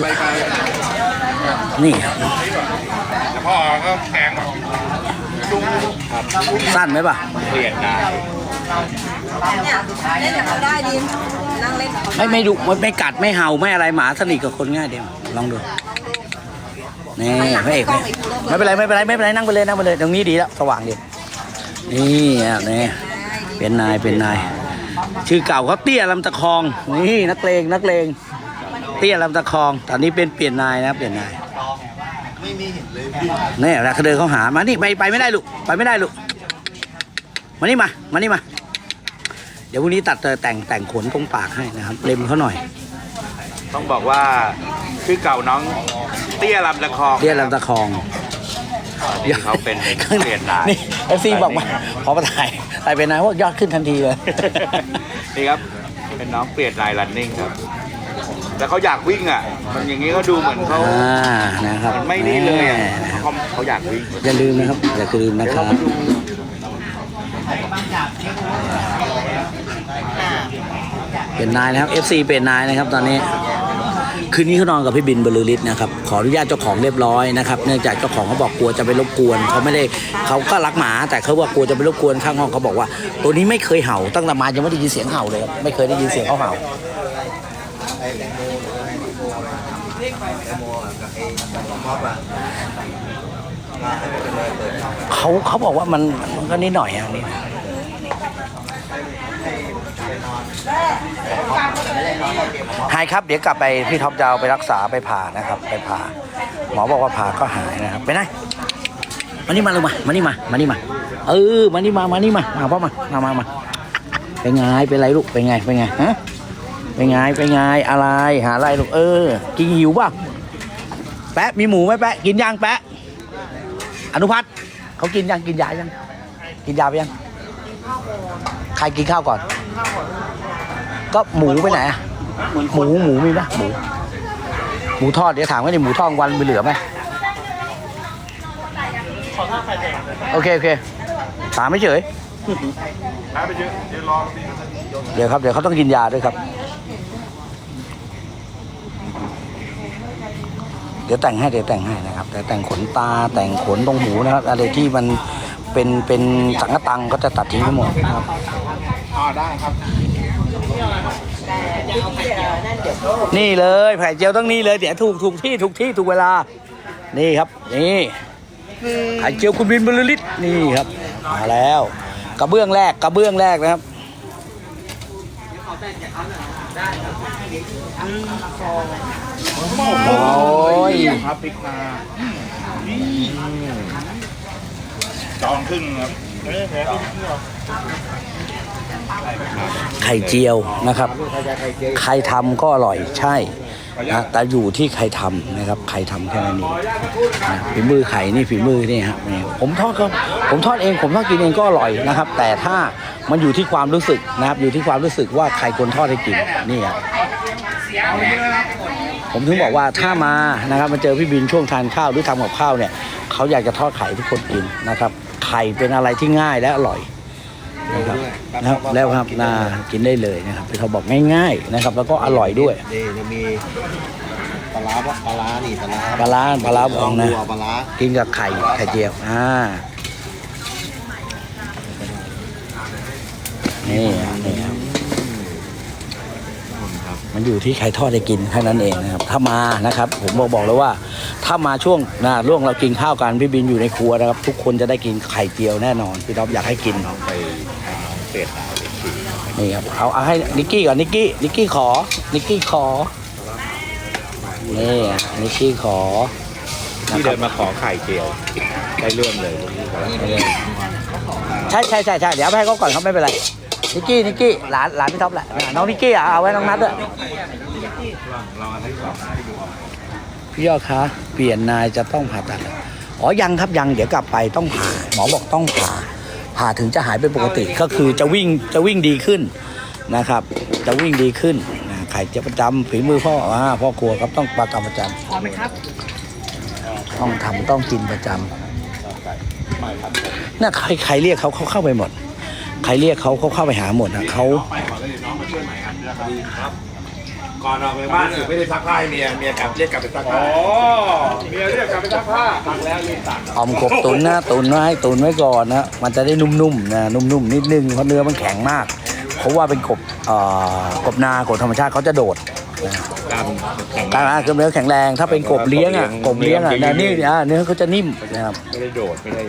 ไปไกลนี่ครับแต่พ่อก็แพงแบบสั้นไหมป่ะเปลี่ยนได้เนี่ยเล่นกับเขาได้ดินั่งเล่นกับเขาไม่ไม่ดุไม่ไม่กัดไม่เห่าไม่อะไรหมาสนิทกับคนง่ายเดียวลองดูนี่พระเอกเนี่ยไม่เป็นไรไม่เป็นไรไม่เป็นไรนั่งไปเลยนั่งไปเลยตรงนี้ดีแล้วสว่างดีนี่อะนี่เป็นนายเป็นนาย ชื่อเก่าเขาเตี้ยลำตะคองนี่นักเลงนักเลง เตี้ยลำตะคอง ตอนนี้เป็นเปลี่ยนนายนะเปลี่ยนนายนี่แล้วเขาเดินเขาหามานี่ไปไปไม่ได้ลูกไปไม่ได้ลูกมานี่มามานี่มา เดี๋ยวพรุ่งนี้ตัดเตอแต่งแต่งขนตรงปากให้นะครับเล็มเขาหน่อย ต้องบอกว่าชื่อเก่าน้องเตี้ยลำละครเรียกลำตะคองที่เขาเป็นเปลี่ยนได้นี่เอฟซีบอกว่าพอมาถ่ายถ่ายเป็นนายว่ายอดขึ้นทันทีเลยนี่ครับเป็นน้องเปลี่ยนนายรันนิ่งครับ แต่เขาอยากวิ่งอะ มันอย่างนี้เขาดูเหมือนเขาอ่านะครับมันไม่นี่เลยอะแหมเขาเขาอยากวิ่งอย่าลืมนะครับ อย่าลืมนะเดี๋ยวครัเราบไปดูเป็นนายนะครับ FC เป็นนายนะครับตอนนี้ คืนนี้เขานอนกับพี่บินบรรลือฤทธิ์นะครับขออนุญาตเจ้าของเรียบร้อยนะครับเนื่องจากเจ้าของเขาบอกกลัวจะไปรบกวนเขาไม่ได้เขาก็รักหมา แต่เขาว่ากลัวจะไปรบกวนข้างห้องเขาบอกว่า ตัวนี้ไม่เคยเห่าตั้งแต่มายังไม่ได้ยินเสียงเห่าเลยครับไม่เคยได้ยินเสียงเขาเห่า เขาเขาบอกว่ามันมันก็นิดหน่อยอะนี่หายครับเดี๋ยวกลับไปพี่ท็อปจะเอาไปรักษาไปผ่านะครับ ไปผ่า หมอบอกว่าผ่าก็หายนะครับไปไหนมานี่มาลยมามานี่มามานี่มาเออมานี่มามานี่มามาพ่อมามามามาเป็นไงเป็นไรลูกเป็นไงเป็นไงฮะ เป็นไงเป็นไงอะไรหาอะไรลูกเออ กินหิวป่ะ แปะมีหมูไหมแปะกินยังแปะ อนุพัฒน์เขากินยังกินยายัง กินยาไปยังใครกินข้าวก่อน ก็หมูไปไหนอะหมูหมูมีไหมหมูหมูทอดเดี๋ยวถามว่านี่หมูทอดวันมีเหลือไหมโอเคโอเคถามไม่เฉยเดี๋ยวครับเดี๋ยวเขาต้องกินยาด้วยครับ เดี๋ยวแต่งให้เดี๋ยวแต่งให้นะครับ แต่แต่งขนตาแต่งขนตรงหูนะครับ อะไรที่มันเป็นเป็นสังกะตังก็จะตัดทิ้งไปหมดนะครับอ่าได้ครับนี่เลยไผ่เจียวต้องนี่เลยเดี๋ยวถูกถูกที่ถูกที่ถูกเวลา นี่ครับ นี่ไข่เจียวคุณบินบรรลือฤทธิ์นี่ครับมาแล้วกระเบื้องแรกกระเบื้องแรกนะครับ โอ้ยครับพริกมาจองครึ่งครับไข่เจียวนะครับ ใครทำก็อร่อยใช่ นะแต่อยู่ที่ใครทำนะครับ ใครทำแค่นั้นเองฝีมือไข่นี่ฝีมือนี่ครับนี่ผมทอดก็ผมทอดเองผมทอดกินเองก็อร่อยนะครับ แต่ถ้ามันอยู่ที่ความรู้สึกนะครับ อยู่ที่ความรู้สึกว่าใครคนทอดให้กินนี่ครับผมถึงบอกว่าถ้ามานะครับมาเจอพี่บินช่วงทานข้าวหรือทำกับข้าวเนี่ยเขาอยากจะทอดไข่ให้ทุกคนกินนะครับ ไข่เป็นอะไรที่ง่ายและอร่อย นะครับนะครับ แล้วครับนากินได้เลยนะครับที่เขาบอกง่าย ๆนะครับ แล้วก็อร่อยด้วยนี่จะมีปลาร้าปะปลาร้านี่ปลาร้าปลาร้าปลาร้าบองนะดูเาปลาร้ากินกับไข่ไข่เจียวอ่านี่นี่ครับมันอยู่ที่ใครทอดได้กินแค่นั้นเองนะครับ ถ้ามานะครับ ผมบอกบอกเลยว่า ถ้ามาช่วงนะร่วงเรากินข้าวกันพี่บินอยู่ในครัวนะครับ ทุกคนจะได้กินไข่เจียวแน่นอนพี่ท็อปอยากให้กินไป เปลี่ยนดาวอีกทีนี่ครับเอาเอาให้นิกกี้ก่อนนิกกี้นิกกี้ขอนิกกี้ขอนี่อะนิกกี้ขอที่เดินมาขอไข่เจียวได้เรื่องเลยใช่ใช่ใช่ใช่เดี๋ยวเอาไปให้เขาก่อนเขาไม่เป็นไรนิกกี้นิกกี้หลานหลานพี่ท็อปแหละน้องนิกกี้อะเอาไว้น้องนัดด้วยพี่ยอดคะเปลี่ยนนายจะต้องผ่าตัดเหรออ๋อยังครับยังเดี๋ยวกลับไปต้องผ่าหมอบอกต้องผ่า ผ่าถึงจะหายเป็นปกติก็คือจะวิ่งจะวิ่งดีขึ้นนะครับ จะวิ่งดีขึ้นนะไข่จะประจำฝีมือพ่ออ่าพ่อครัวครับต้องประจำประจำพร้อมไหมครับต้องทำต้องกินประจำน่ะใครใครเรียกเขาเขาเข้าไปหมด ใครเรียกเขาเขาเข้าไปหาหมดนะเขา ก่อนออกจากบ้านไม่ได้ซักผ้าให้เมียเมียกลับเรียกกลับไปซักผ้าเมียเรียกกลับไปซักผ้าตักแล้วรีบตักออมกบตุนนะตุนไว้ตุนไว้ก่อนนะมันจะได้นุ่มๆนะนุ่มๆนิดนึงเพราะเนื้อมันแข็งมากเพราะว่าเป็นกบเอ่อกบนากบธรรมชาติเขาจะโดดนะตามแข็งการคือเนื้อแข็งแรงถ้าเป็นกบเลี้ยงอะกบเลี้ยงอะเนี่ยนี่อะเนื้อเขาจะนิ่มนะครับไม่ได้โดดไม่ได้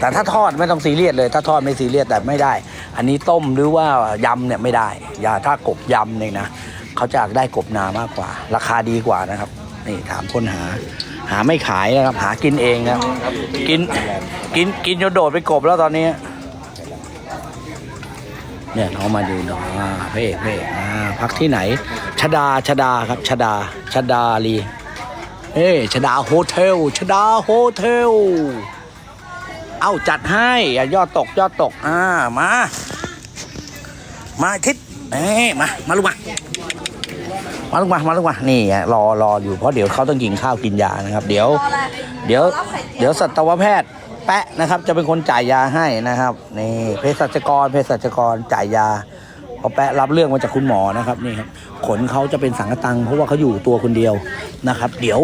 แต่ถ้าทอดไม่ต้องซีเรียสเลย ถ้าทอดไม่ซีเรียสแต่ไม่ได้ อันนี้ต้มหรือว่ายำเนี่ยไม่ได้อย่าถ้ากบยำเนี่ยนะ เขาจะอยากได้กบนามากกว่า ราคาดีกว่านะครับนี่ถามคนหา หาไม่ขายนะครับ หากินเองนะกินกินกินจนโดดเป็นกบแล้วตอนนี้ เนี่ยน้องมาดูน้องอ่าพระเอกพระเอกอ่าพักที่ไหนชดาชดาครับชดาชดาลีเอ้ชดาโฮเทลชดาโฮเทลเอ้าจัดให้ย่อดตกยอดตกอ่ามา มาทิศเอ้มา มาลูกมา มาลูกมา มาลูกมา นี่ไงรอรออยู่เพราะเดี๋ยวเขาต้องกินข้าวกินยานะครับ เดี๋ยว เดี๋ยว เดี๋ยวสัตวแพทย์แปะนะครับ จะเป็นคนจ่ายยาให้นะครับ นี่เภสัชกรเภสัชกรจ่ายยาพอแปะรับเรื่องมาจากคุณหมอนะครับนี่ครับขนเขาจะเป็นสังกะตังเพราะว่าเขาอยู่ตัวคนเดียวนะครับ เดี๋ยว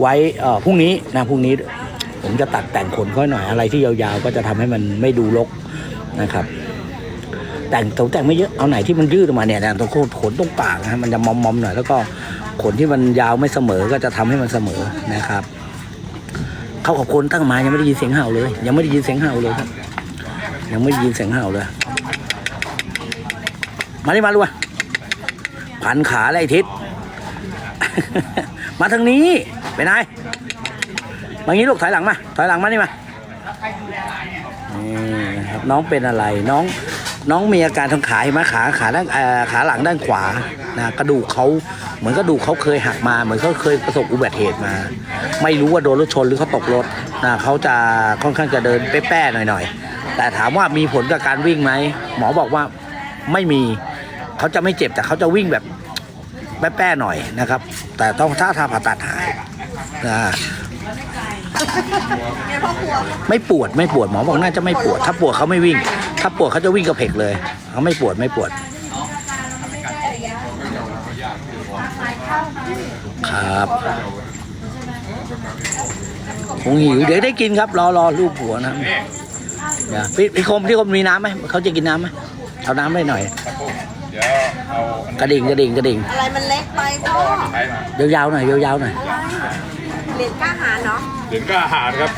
ไว้เอ่อพรุ่งนี้นะพรุ่งนี้ผมจะตัดแต่งขนเขาหน่อยอะไรที่ยาวๆ ก็จะทำให้มันไม่ดูรกนะครับ แต่งตกแต่งไม่เยอะเอาไหนที่มันยืดออกมาเนี่ยนะตรงโคนขนตรงปากนะฮะมันจะมอมๆหน่อยแล้วก็ขนที่มันยาวไม่เสมอก็จะทำให้มันเสมอนะครับเข้ากับคนตั้งมายังไม่ได้ยินเสียงเห่าเลย ยังไม่ได้ยินเสียงเห่าเลยครับยังไม่ได้ยินเสียงเห่าเลย มาดิมาลูกมาพันขาเลยไอ้ทิศมาทางนี้ไปไหนมางี้ลูกถอยหลังมาถอยหลังมานี่มานี่ครับน้องเป็นอะไรน้อง น้องมีอาการทางขาเห็นไหมขาขาด้านขาหลังด้านขวานะกระดูกเขาเหมือนกระดูกเขาเคยหักมา เหมือนเขาเคยประสบอุบัติเหตุมา ไม่รู้ว่าโดนรถชนหรือเขาตกรถนะเขาจะค่อนข้างจะเดินแป้ๆหน่อยๆ แต่ถามว่ามีผลกับการวิ่งไหมหมอบอกว่าไม่มีเขาจะไม่เจ็บแต่เขาจะวิ่งแบบแป้ๆหน่อยนะครับ แต่ต้องถ้าทาผ่าตัดหายนะ เนี่ยพ่อครัวไม่ปวดไม่ปวดหมอบอกน่าจะไม่ปวด ถ้าปวดเขาไม่วิ่ง ถ้าปวดเขาจะวิ่งกระเพกเลยเขาไม่ปวดไม่ปวดครับคงหิวเดี๋ยวได้กินครับรอรอลูกผัวนะเดี๋ยวพี่พี่คมพี่คมมีน้ำไหมเขาจะกินน้ำไหมเอาน้ำให้หน่อยกระดิ่งกระดิ่งกระดิ่งอะไรมันเล็กไปพ่อยาวๆหน่อยยาวๆหน่อยเหรียญกล้าหาญเนาะ เหรียญกล้าหาญครับ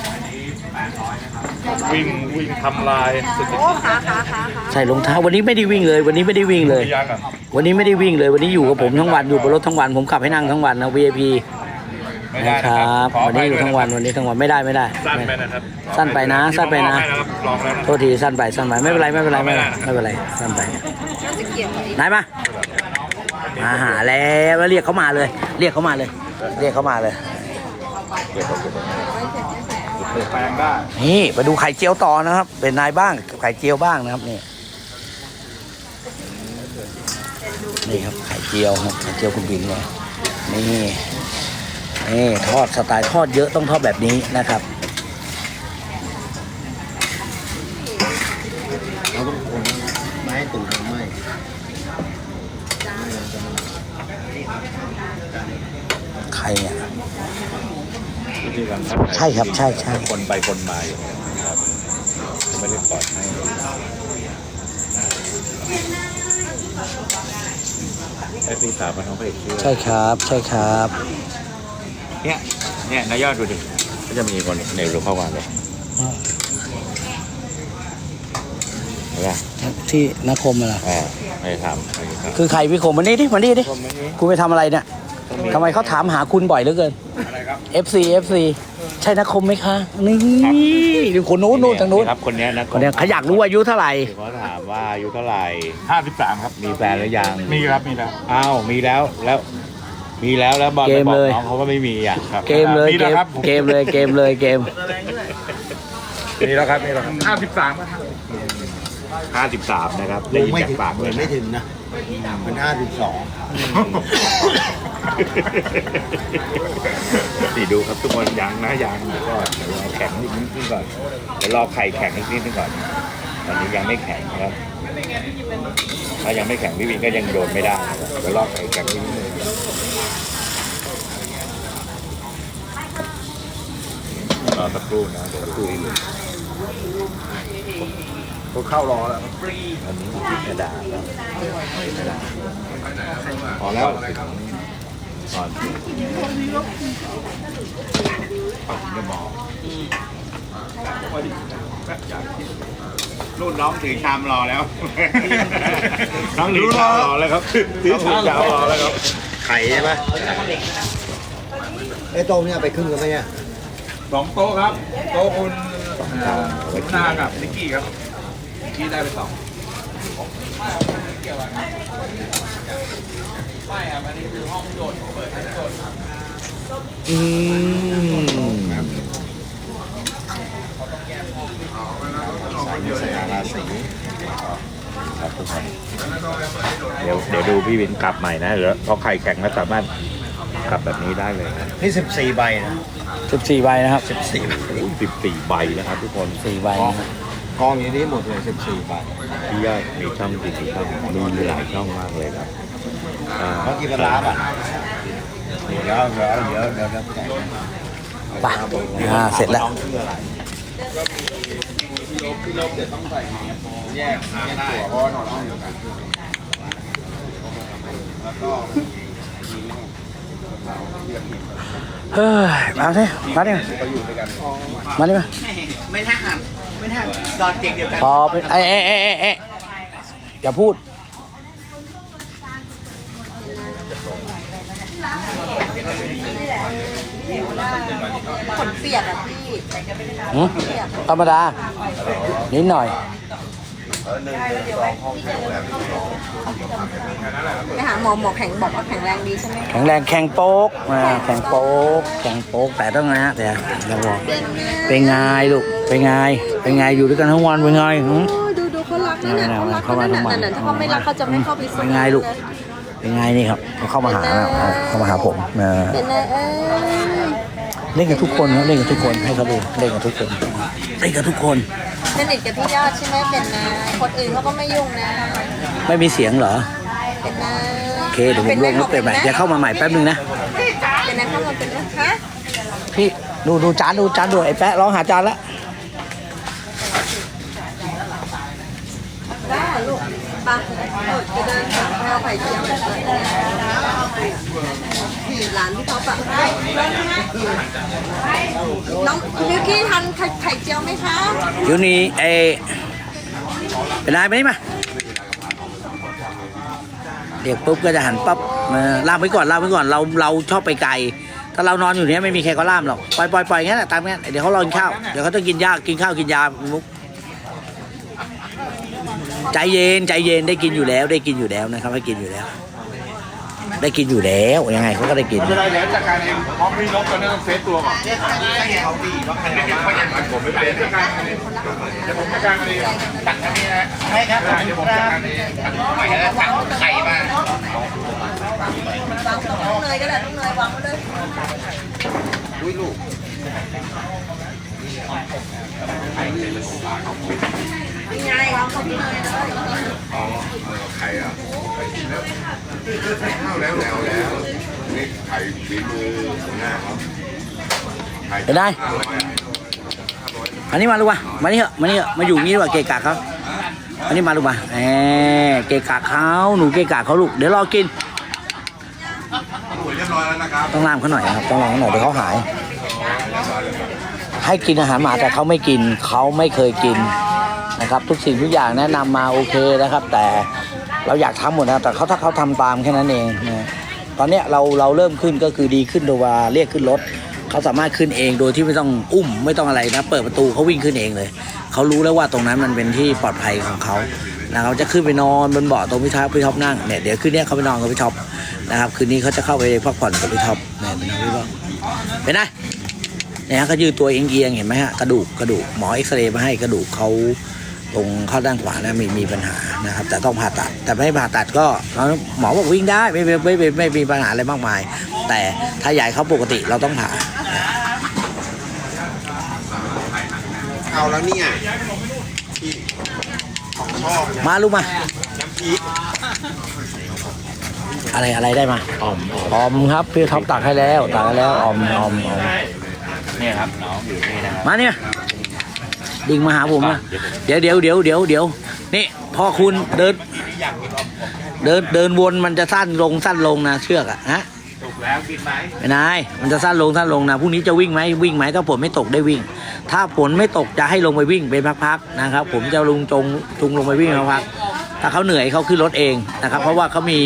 วิ่งวิ่งทำลายสถิโอ้ติขาขาขาขาใส่รองเท้าวันนี้ไม่ได้วิ่งเลย วันนี้ไม่ได้วิ่งเลยพยานอะวันนี้ไม่ได้วิ่งเลยวันนี้อยู่กับผมทั้งวันอยู่บนรถทั้งวันผมขับให้นั่งทั้งวันนะ VIP ไม่ได้นะคนะรัครับบขอวันนี้อยู่ทั้งวันวันนี้ทั้งวันไม่ได้ไม่ได้ สั้นไปนะครับสั้นไปนะสั้นไปนะมีมอบให้ครับลองแล้วนะ โทษทีสั้นไปสั้นไปไม่เป็นไรไม่เป็นไรไม่เป็นไรไม่เป็นไรสั้นไปน่าจะเกลียดคนนี้ไหนมามาหาแล้วแล้วเรียกเขามาเลย เรียกเขามาเลย เรียกเขามาเลย เปลี่ยนแปลงได้ นี่ไปดูไข่เจียวต่อนะครับ เป็นนายบ้างไข่เจียวบ้างนะครับนี่นี่ครับไข่เจียวครับไข่เจียวคุณบินเลยนี่นี่ทอดสไตล์ทอดเยอะต้องทอดแบบนี้นะครับ เราต้องคนไม้ตูดมันไหม ใครเนี่ย วิธีการทำ ใช่ครับใช่ใช่ คนไปคนมาอยู่ครับไม่ได้ปลอดให้ไอ้พี่สาวมันต้องไปเชื่อใช่ครับ ใช่ครับ เนี่ยเนี่ยนายยอดดูดิก็จะมีคนในรูเข้ามาเลยเห็นปะที่นคมอะเหรออ่าไม่ทำไม่ทำคือใครพี่คมมานี่ดิมานี่ดิคุณไปทำอะไรเนี่ยทำไมเขาถามหาคุณบ่อยเหลือเกิน FC FC ใช่นคมไหมคะนี่ดูคนนู้นนู้นทางนู้นครับคนเนี้ยนะคนเนี้ยเขาอยากรู้อายุเท่าไหร่เขาถามว่าอายุเท่าไหร่ห้าสิบสามครับมีแฟนหรือยังมีครับมีแล้วอ้าวมีแล้วแล้ว มีแล้วแล้วบอลเกไปมบอกเลยน้องเขาว่าไม่มีอะครับเกมเลยมีเกแล้วมครับเกมเลยเกมเลยเกมมีแล้วครับมีแล้วครับห้าสิบสามครับห้าสิบสามนะครับได้ยินไม่จากถึงปากเลยไม่ถึงนะมันห้าสิบสอง นี่ดูครับทุกคนยังนะยังเดี๋ยวก่อนเดี๋ยวรอแข็งอีกนิดนึงก่อนเดี๋ยวรอไข่แข็งอีกนิดนึงก่อนตอนนี้ยังไม่แข็งนะครับถ้ายังไม่แข็งพี่วินก็ยังโดนไม่ได้เดี๋ยวลอกไข่แข็งนิดนึงรอสักครู่นะเดี๋ยวคุยเลยก็เข้ารอแล้วอันนี้ติดกระดาษแล้วติดกระดาษพอแล้ว ถึงก่อนถึงจะบอกรุ่นน้องถือชามรอแล้วน้องถือชามรอแล้วครับถือชามรอแล้วครับ ไข่ใช่ไหมไอ้โต้มเนี่ยไปครึ่งกันไหมเนี่ยสองโต๊ะครับ โต๊ะคุณเอ่อคุณนากับนิกกี้ครับนิกกี้ได้ไปสอง อืมใส่อาราสีครับทุกคนเดี๋ยวเดี๋ยวดูพี่วินกลับใหม่นะเดี๋ยวพอไข่แข็งแล้วสามารถกลับแบบนี้ได้เลยนะนี่สิบสี่ใบนะสิบสี่ใบนะครับสิบสี่ใบสิบสี่ใบนะครับ ทุกคนสี่ใบนะครับกองอยู่นี้หมดเลยสิบสี่ใบพี่ยอดมีช่องกี่ช่องมีหลายช่องมากเลยครับอ่า เขากี่ปลาร้าป่ะเดี๋ยวเดี๋ยวเดี๋ยวเดี๋ยวเดี๋ยวแจกไปอ่าเสร็จแล้วเฮ้ยมาสิมาดิมาดิมาไม่ทหาไม่ทหารดอดเด็กเดียวกันพอเป็นเอ๊ะเอ๊ะเอ๊ะเอ๊ะเอ๊ะอย่าพูด ขนเปียกอะพี่หืมธรรมดา นิดหน่อย ไปหาหมอหมอแข็งบอกว่าแข็งแรงดีใช่ไหมแข็งแรงแข็งโป๊กอ่าแข็งโป๊กแข็งโป๊กแต่ต้องนะฮะแต่อย่าบอกเป็นไงลูกเป็นไงเป็นไงอยู่ด้วยกันทั้งวันเป็นไงหืมโอ้ดูดูเขารักนั่นน่ะเขารักเข้ามานั่นทำไมน่ะนั่นน่ะถ้าเขาไม่รักเขาจะไม่เข้าไปสู้เป็นไงลูก เป็นไงนี่ครับเขาเข้ามาหาเข้ามาหาผมเออเป็นไงเอ้ย เล่นกับทุกคนครับเล่นกับทุกคนให้เขาดูเล่นกับทุกคนเล่นกับทุกคน สนิทกับพี่ยอดใช่ไหมเป็นนะคนอื่นเขาก็ไม่ยุ่งนะไม่มีเสียงเหรอเป็นนะโอเคเดี๋ยวผมลงรถไปใหม่จะเข้ามาใหม่แป๊บนึงนะเป็นนะเข้ามาเป็นนะฮะพี่ดูดูจานดูจานดูไอ้แป๊ะร้องหาจานละได้เหรอลูกไปเออจะเดินหาแพรวไข่เจียวผี หลานพี่ท็อปอะน้องมิวกี้ทานไข่ไข่เจียวไหมคะเดี๋ยวนี้ไอเป็นนายไปนี่มาเด็กปุ๊บก็จะหันปั๊บเออล่ามไว้ก่อนล่ามไว้ก่อนเราเราชอบไปไกล ถ้าเรานอนอยู่เนี้ยไม่มีใครก็ล่ามหรอกปล่อยปล่อยปล่อยงั้นแหละตามงั้นเดี๋ยวเขารอกินข้าวเดี๋ยวเขาต้องกินยากินข้าวกินยามุกใจเย็นใจเย็นได้กินอยู่แล้วได้กินอยู่แล้วนะครับให้กินอยู่แล้ว ได้กินอยู่แล้วยังไงเขาก็ได้กิน ไม่ได้เดี๋ยวจัดการเองพร้อมพี่นกตอนนี้ต้องเซฟตัวก่อนผมไม่เป็นจัดการเองเดี๋ยวผมจัดการเองตัดอันนี้นะใช่ครับเดี๋ยวผมจัดการเองตัดไม่แล้วตัดไข่มาวางตรงน้องเนยก็ได้น้องเนยวางไว้เลยอุ้ยลูก ยังไงวางตรงพี่เนยเลยไข่อะเข้าแล้วแล้วแล้ว นี่ไข่ฝีมือของหน้าเขาไปได้อันนี้มาลูกมามานี่เหอะมานี่เหอะมาอยู่งี้ดีกว่าเกะกะเขาอันนี้มาลูกมาแหมเกะกะเขาหนูเกะกะเขาลูกเดี๋ยวรอกินเรียบร้อยแล้วนะครับต้องล่ามเขาหน่อยนะครับต้องลองเขาหน่อยเดี๋ยวเขาหาย ให้กินอาหารหมาแต่เขาไม่กินเขาไม่เคยกิน นะครับทุกสิ่งทุกอย่างแนะนำมาโอเคนะครับ แต่เราอยากทำหมดนะแต่เขาถ้าเขาทำตามแค่นั้นเองนะตอนนี้เราเราเริ่มขึ้นก็คือดีขึ้นโดยว่าเรียกขึ้นรถเขาสามารถขึ้นเองโดยที่ไม่ต้องอุ้มไม่ต้องอะไรนะ เปิดประตูเขาวิ่งขึ้นเองเลยเขารู้แล้วว่าตรงนั้นมันเป็นที่ปลอดภัยของเขานะเขาจะขึ้นไปนอนบนเบาะตรงพี่ท็อปพี่ท็อปนั่งเนี่ยเดี๋ยวคืนนี้เขาไปนอนกับพี่ท็อปนะครับคืนนี้เขาจะเข้าไปพักผ่อนกับพี่ท็อปเนี่ยเป็นพี่ท็อปเป็นไงเนี่ยฮะเขายืดตัวเอียงเห็นไหมฮะกระดูกกระดูกหมอเอ็กซเรย์มาให้กระดูกเขา ตรงเข้าด้านขวานะมีมีปัญหานะครับ แต่ต้องผ่าตัด แต่ไม่ผ่าตัดก็หมอบอกวิ่งได้ไม่ไม่ไม่ไม่ไม่มีปัญหาอะไรมากมาย แต่ถ้าใหญ่เขาปกติเราต้องผ่าเอาแล้วเนี่ยมาลูกมาอะไรอะไรได้มาอ่อมออมครับพี่ท็อปตักให้แล้วตักให้แล้วออมออมออมเนี่ยครับน้องอยู่นี่นะครับมาเนี่ย ดิ่งมาหาผมนะเดี๋ยวเดี๋ยวเดี๋ยวเดี๋ยวเดี๋ยวนี่พอคุณเดิน เดินเดินวนมันจะสั้นลงสั้นลงนะเชือกอะฮะถูกแล้วกินไหมไม่นายมันจะสั้นลงสั้นลงนะพรุ่งนี้จะวิ่งไหมวิ่งไหมถ้าฝนไม่ตกได้วิ่ง ถ้าฝนไม่ตกจะให้ลงไปวิ่งเป็นพักๆนะครับ ผมจะลุงจงจุงลงไปวิ่งพักๆถ้าเขาเหนื่อยเขาขึ้นรถเองนะครับ เพราะว่าเขามี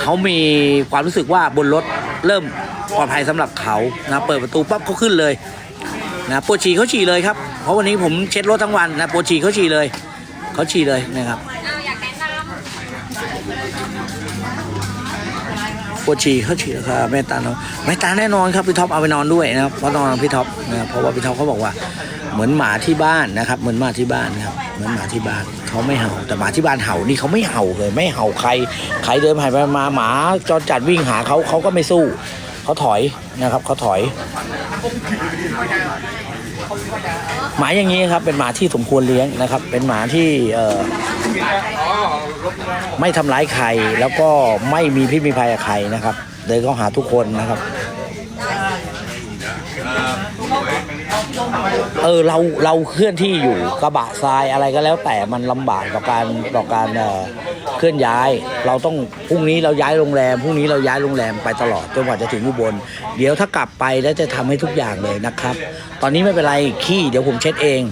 เขามีความรู้สึกว่าบนรถเริ่มปลอดภัยสำหรับเขานะเปิดประตูปั๊บเขาขึ้นเลย นะปวดฉี่เขาฉี่เลยครับ เพราะวันนี้ผมเช็ดรถทั้งวันนะปวดฉี่เขาฉี่เลยเขาฉี่เลยนะครับปวดฉี่เขาฉี่ครับแม่ตาเนาะแม่ตาแน่นอนครับพี่ท็อปเอาไปนอนด้วยนะครับเพราะนอนพี่ท็อปนะเพราะว่าพี่ท็อปเขาบอกว่า เหมือนหมาที่บ้านนะครับ เหมือนหมาที่บ้านครับเหมือนหมาที่บ้านเขาไม่เห่า แต่หมาที่บ้านเห่านี่เขาไม่เห่าเลย ไม่เห่าใครใครเดินผ่านไปมาหมาจรจัดวิ่งหาเขาเขาก็ไม่สู้ เขาถอยนะครับเขาถอย หมาอย่างนี้ครับเป็นหมาที่สมควรเลี้ยงนะครับ เป็นหมาที่เไม่ทำร้ายใครแล้วก็ไม่มีพิษมีภัยกับใครนะครับเดินเข้าหาทุกคนนะครับ เออเราเราเคลื่อนที่อยู่กระบะทรายอะไรก็แล้วแต่มันลำบากต่อการต่อการเอ่อ เคลื่อนย้าย เราต้องพรุ่งนี้เราย้ายโรงแรมพรุ่งนี้เราย้ายโรงแรมไปตลอดจนกว่าจะถึงอุบล เดี๋ยวถ้ากลับไปแล้วจะทำให้ทุกอย่างเลยนะครับ ตอนนี้ไม่เป็นไรขี้เดี๋ยวผมเช็ดเอง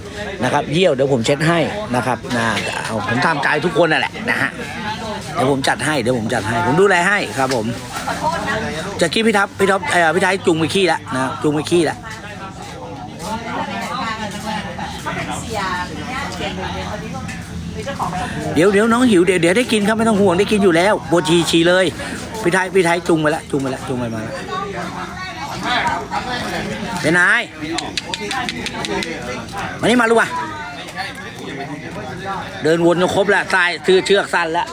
นะครับเยี่ยวเดี๋ยวผมเช็ดให้นะครับนะเอาผมทำใจทุกคนนั่นแหละนะฮะเดี๋ยวผมจัดให้เดี๋ยวผมจัดให้ ผมดูแลให้ครับผมจะกี้พี่ทับพี่ท็อปเอ่อพี่ไทยจุงไปขี้ล้วนะจุงไปขี้ล้ว เดี๋ยวเดี๋ยวน้องหิวเดี๋ยวเดี๋ยวได้กินครับไม่ต้องห่วงได้กินอยู่แล้วโบชีชีเลยพี่ไทยพี่ไทยจุงไปแล้วจุงไปแล้วจุงไปมาแล้วเป็นนายมานี่มาลูกอะเดินวนจนครบแล้วทรายเชือเชือกสั้นแล้ว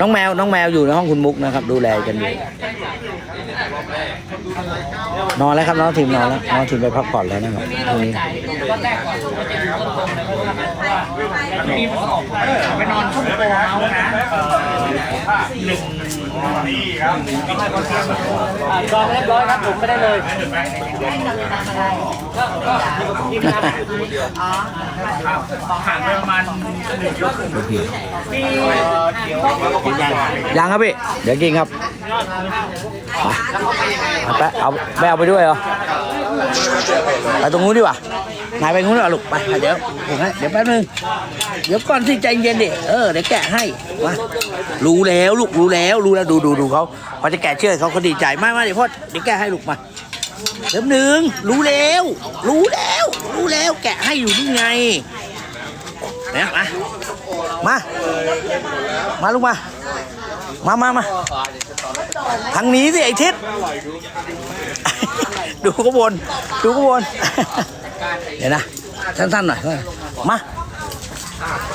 น้องแมวน้องแมวอยู่ในห้องคุณมุกนะครับ ดูแลกันอยู่ นอนแล้วครับน้องทีมนอนแล้วน้องทีมไปพักผ่อนแล้วนะครับพรุ่งนี้ไปนอนชุ่มโปรเฮาส์นะหนึ่ง นี่ครับจองเรียบร้อยครับผมไม่ได้เลยห่างไปประมาณหนึ่งยกยังครับพี่ เดี๋ยวกินครับไปเอาไปเอาไปด้วยเหรอ ไปตรงนู้นดีกว่า นายไปงนู้นดีกว่าลูกไปเดี๋ยวผมให้เดี๋ยวแป๊บนึงเดี๋ยวก่อนที่ใจเย็นดิเออเดี๋ยวแกะให้มารู้แล้วลูกรู้แล้วรู้แล้วดูดูดูเขาพอจะแกะเชื่อเขาเขาดีใจไม่ไม่เดี๋ยวพ่อเดี๋ยวแกะให้ลูกมาเดี๋ยวหนึ่งรู้แล้ว รู้แล้ว รู้แล้วแกะให้อยู่นี่ไงเนี่ยมามา มาลูกมา มามามาทางนี้สิไอ้ทิศดูก็บนดูก็บน เดี๋ยวนะสั้นๆหน่อยมา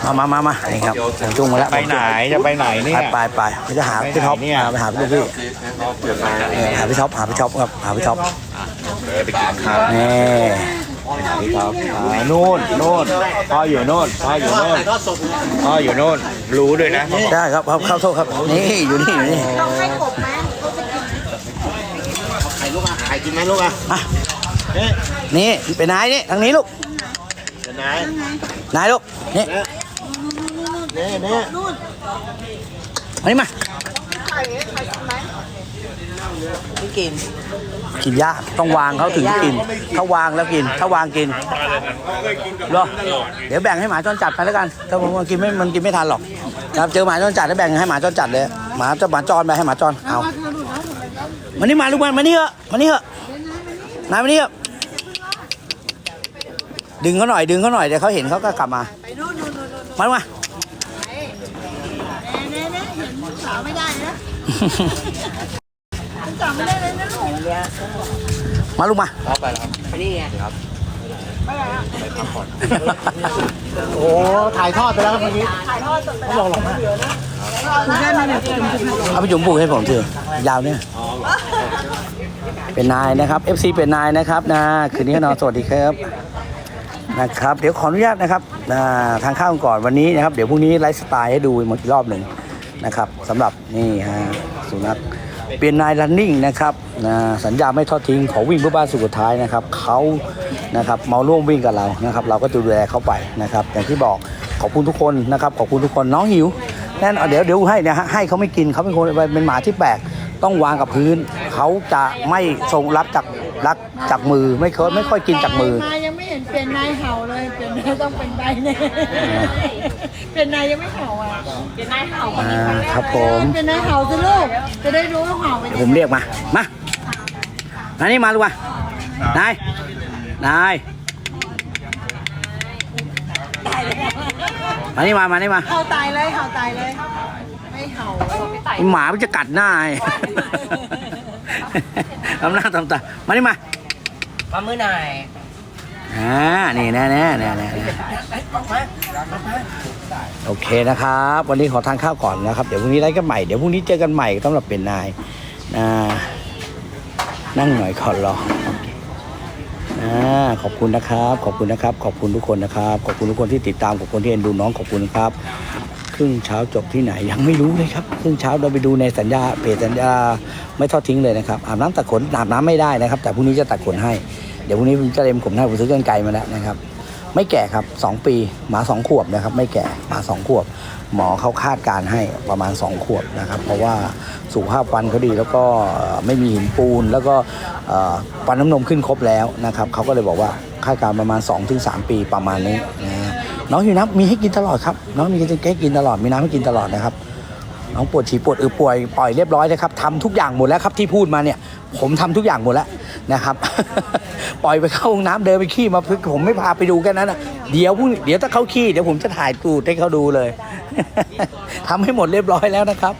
มามามามานี่ครับผมจุงมาแล้วไปไหนจะไปไหนเนี่ยไปไปไปไปจะหาพี่ท็อปไปไหนเนี่ยไปหาพี่พี่เออหาพี่ท็อปหาพี่ท็อปครับหาพี่ท็อปไปกินข้าวนี่พี่ท็อปอ่านู่นนู่นพ่ออยู่นู่นพ่ออยู่นู่นพ่ออยู่นู่นรู้ด้วยนะได้ครับครับเข้าโทษครับนี่อยู่นี่อยู่นี่ต้องให้กบไหมไข่ลูกอะไข่กินไหมลูกอะ อะนี่เป็นนายนี่ทางนี้ลูกเดี๋ยวนายนายลูกนี่เนี่ยเนี่ยมานี่มาไม่กินกินยากต้องวางเขาถึงจะกินถ้าวางแล้วกิน ถ้าวางกินเหรอเดี๋ยวแบ่งให้หมาจรจัดไปแล้วกันถ้าผมว่ากินไม่มันกินไม่ทันหรอกครับเจอหมาจรจัดแล้วแบ่งให้หมาจรจัดเลยหมาจะหมาจรไปให้หมาจรเอามานี่มาลูกมามานี่เหอะมานี่เหอะนายมานี่เหอะ ดึงเขาหน่อยดึงเขาหน่อยเดี๋ยวเขาเห็นเขาก็กลับมาไปนู่นนู่นนู่นนู่นมาลูกมาเน่เน่เห็นสาวไม่ได้นะสาวไม่ได้เลยนะลูกมาลูกมาโอ้ถ่ายทอดไปแล้วเมื่อกี้คุณได้ไหมเนี่ยเอาไปจุ่มปลูกให้ผมเถอะยาวเนี่ยเป็นนายนะครับ FC เป็นนายนะครับนะคืนนี้ก็นอนสวัสดีครับ นะครับ เดี๋ยวขออนุญาตนะครับทางข้าวก่อนวันนี้นะครับ เดี๋ยวพรุ่งนี้ไลฟ์สไตล์ให้ดูอีกรอบหนึ่งนะครับสำหรับนี่ฮะสุนัขเป็นนายรันนิ่งนะครับนะสัญญาไม่ทอดทิ้งขอวิ่งเพื่อบ้านสุดท้ายนะครับเขานะครับมาร่วมวิ่งกับเรานะครับ เราก็จะดูแลเขาไปนะครับ อย่างที่บอกขอบคุณทุกคนนะครับขอบคุณทุกคนน้องหิวแน่นเดี๋ยวเดี๋ยวให้นะฮะให้เขาไม่กินเขาเป็นคนเป็นหมาที่แปลกต้องวางกับพื้น เขาจะไม่ทรงรับจากรักจากมือไม่เคยไม่ค่อยกินจากมือ เห็นเป็นนายเห่าเลยเป็นนายต้องเป็นใบแน่เป็นนายยังไม่เห่าอะเป็นนายเห่าอ่าครับผม เป็นนายเห่าสิลูกจะได้รู้ว่าเห่าเป็นเดี๋ยวผมเรียกมา มามานี่มาลูกมานาย นายมานี่มา มานี่มา เห่าตายเลยเห่าตายเลย ไม่เห่าไอ้หมามันจะกัดหน้าไอ้ ทำหน้าทำตา มานี่มา มามือหน่อย อ่า นี่แน่แน่แน่แน่โอเคนะครับ วันนี้ขอทานข้าวก่อนนะครับ เดี๋ยวพรุ่งนี้ได้กันใหม่ เดี๋ยวพรุ่งนี้เจอกันใหม่สำหรับเป็นนายนะนั่งหน่อยขอรออเคอ่าขอบคุณนะครับ ขอบคุณนะครับ ขอบคุณทุกคนนะครับ ขอบคุณทุกคนที่ติดตาม ขอบคุณที่เอ็นดูน้อง ขอบคุณครับ ครึ่งเช้าจบที่ไหนยังไม่รู้เลยครับ ครึ่งเช้าเราไปดูในสัญญาเพจสัญญาไม่ทอดทิ้งเลยนะครับ อาบน้ำตัดขนอาบน้ำไม่ได้นะครับ แต่พรุ่งนี้จะตัดขนให้ เดี๋ยวพรุ่งนี้จะเล็มผมให้ผมซื้อกรรไกรมาแล้วนะครับ ไม่แก่ครับ 2 ปีหมา 2 ขวบนะครับ ไม่แก่หมา 2 ขวบ หมอเขาคาดการให้ประมาณ 2 ขวบนะครับ เพราะว่าสุขภาพฟันเขาดีแล้วก็ไม่มีหินปูน แล้วก็ฟันน้ำนมขึ้นครบแล้วนะครับเขาก็เลยบอกว่าคาดการประมาณ 2-3 ปีประมาณนี้นะน้องอยู่น้ำมีให้กินตลอดครับน้องมีให้กินตลอดมีน้ำให้กินตลอดนะครับน้องปวดฉี่ปวดอือป่วยปล่อยเรียบร้อยนะครับทำทุกอย่างหมดแล้วครับที่พูดมาเนี่ย ผมทำทุกอย่างหมดแล้ว นะครับ ปล่อยไปเข้าห้องน้ำเดินไปขี้มาพึกผมไม่พาไปดูแค่นั้นนะเดี๋ยวพรุ่งเดี๋ยวถ้าเขาขี้เดี๋ยวผมจะถ่ายตูดให้เขาดูเลย ทำให้หมดเรียบร้อยแล้วนะครับ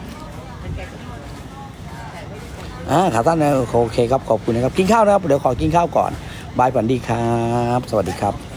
อ่าขาสั้นนะโอเคครับขอบคุณนะครับกินข้าวนะครับเดี๋ยวขอกินข้าวก่อนบายฝันดีครับ สวัสดีครับ